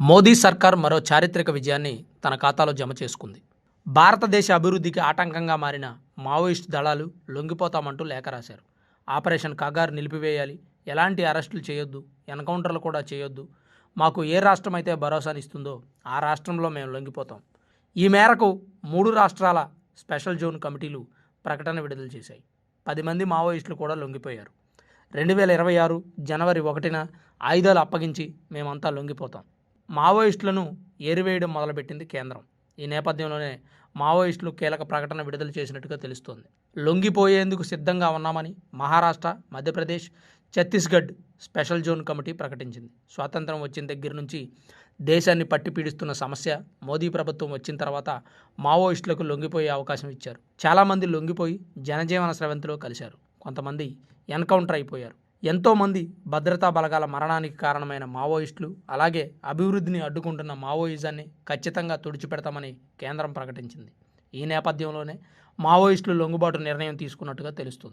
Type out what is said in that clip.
మోదీ సర్కార్ మరో చారిత్రక విజయాన్ని తన ఖాతాలో జమ చేసుకుంది. భారతదేశ అభివృద్ధికి ఆటంకంగా మారిన మావోయిస్ట్ దళాలు లొంగిపోతామంటూ లేఖ రాశారు. ఆపరేషన్ కగార్ నిలిపివేయాలి ఎలాంటి అరెస్టులు చేయొద్దు ఎన్కౌంటర్లు కూడా చేయొద్దు మాకు ఏ రాష్ట్రం అయితే భరోసానిస్తుందో ఆ రాష్ట్రంలో మేము లొంగిపోతాం. ఈ మేరకు మూడు రాష్ట్రాల స్పెషల్ జోన్ కమిటీలు ప్రకటన విడుదల చేశాయి. పది మంది మావోయిస్టులు కూడా లొంగిపోయారు. రెండు వేల ఇరవై ఆరు జనవరి ఒకటిన ఆయుధాలు అప్పగించి మేమంతా లొంగిపోతాం. మావోయిస్టులను ఏరివేయడం మొదలుపెట్టింది కేంద్రం. ఈ నేపథ్యంలోనే మావోయిస్టులు కీలక ప్రకటన విడుదల చేసినట్టుగా తెలుస్తోంది. లొంగిపోయేందుకు సిద్ధంగా ఉన్నామని Maharashtra Madhya Pradesh Chhattisgarh special zone committee ప్రకటించింది. స్వాతంత్రం వచ్చిన దగ్గర నుంచి దేశాన్ని పట్టి పీడిస్తున్న సమస్య మోదీ ప్రభుత్వం వచ్చిన తర్వాత మావోయిస్టులకు లొంగిపోయే అవకాశం ఇచ్చారు. చాలామంది లొంగిపోయి జనజీవన స్రవంతిలో కలిశారు. కొంతమంది ఎన్కౌంటర్ అయిపోయారు. ఎంతోమంది భద్రతా బలగాల మరణానికి కారణమైన మావోయిస్టులు అలాగే అభివృద్ధిని అడ్డుకుంటున్న మావోయిజాన్ని ఖచ్చితంగా తుడిచిపెడతామని కేంద్రం ప్రకటించింది. ఈ నేపథ్యంలోనే మావోయిస్టులు లొంగుబాటు నిర్ణయం తీసుకున్నట్టుగా తెలుస్తుంది.